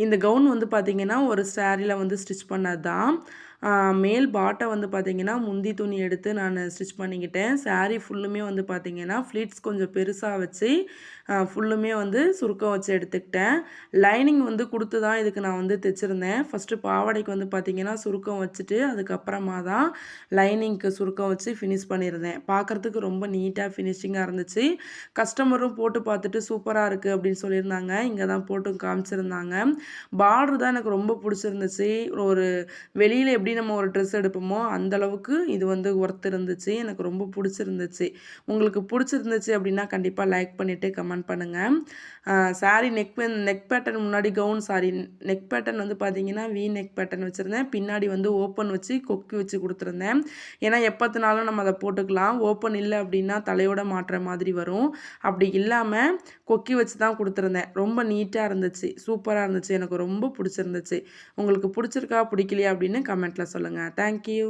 இந்த கவுன் வந்து பார்த்திங்கன்னா ஒரு சாரியில் வந்து ஸ்டிச் பண்ணது தான் மேல் பாட்டை வந்து பார்த்திங்கன்னா முந்தி துணி எடுத்து நான் ஸ்டிச் பண்ணிக்கிட்டேன். சாரீ ஃபுல்லுமே வந்து பார்த்திங்கன்னா ஃப்ளீட்ஸ் கொஞ்சம் பெருசாக வச்சு ஃபுல்லுமே வந்து சுருக்கம் வச்சு எடுத்துக்கிட்டேன். லைனிங் வந்து கொடுத்து தான் இதுக்கு நான் வந்து தைச்சிருந்தேன். ஃபஸ்ட்டு பாவாடைக்கு வந்து பார்த்திங்கன்னா சுருக்கம் வச்சுட்டு அதுக்கப்புறமா தான் லைனிங்க்கு சுருக்கம் வச்சு ஃபினிஷ் பண்ணியிருந்தேன். பார்க்குறதுக்கு ரொம்ப நீட்டாக ஃபினிஷிங்காக இருந்துச்சு. கஸ்டமரும் போட்டு பார்த்துட்டு சூப்பராக இருக்குது அப்படின்னு சொல்லியிருந்தாங்க. இங்கே தான் போட்டு காமிச்சிருந்தாங்க. பார்டர் தான் எனக்கு ரொம்ப பிடிச்சிருந்துச்சு. ஒரு வெளியில் எப்படி எப்படி நம்ம ஒரு ட்ரெஸ் எடுப்போமோ அந்தளவுக்கு இது வந்து ஒர்த் இருந்துச்சு. எனக்கு ரொம்ப பிடிச்சிருந்துச்சு. உங்களுக்கு பிடிச்சிருந்துச்சு அப்படின்னா கண்டிப்பாக லைக் பண்ணிவிட்டு கமெண்ட் பண்ணுங்கள் சாரீ நெக் நெக் பேட்டர்ன் முன்னாடி கவுன் சாரி நெக் பேட்டர்ன் வந்து பார்த்தீங்கன்னா வி நெக் பேட்டர்ன் வச்சுருந்தேன். பின்னாடி வந்து ஓப்பன் வச்சு கொக்கி வச்சு கொடுத்துருந்தேன். ஏன்னா எப்பத்தினாலும் நம்ம அதை போட்டுக்கலாம். ஓப்பன் இல்லை அப்படின்னா தலையோட மாட்டுற மாதிரி வரும். அப்படி இல்லாமல் கொக்கி வச்சு தான் கொடுத்துருந்தேன். ரொம்ப நீட்டாக இருந்துச்சு. சூப்பராக இருந்துச்சு. எனக்கு ரொம்ப பிடிச்சிருந்துச்சு. உங்களுக்கு பிடிச்சிருக்கா பிடிக்கலையா அப்படின்னு கமெண்ட்டில் சொல்லுங்கள் தேங்க்யூ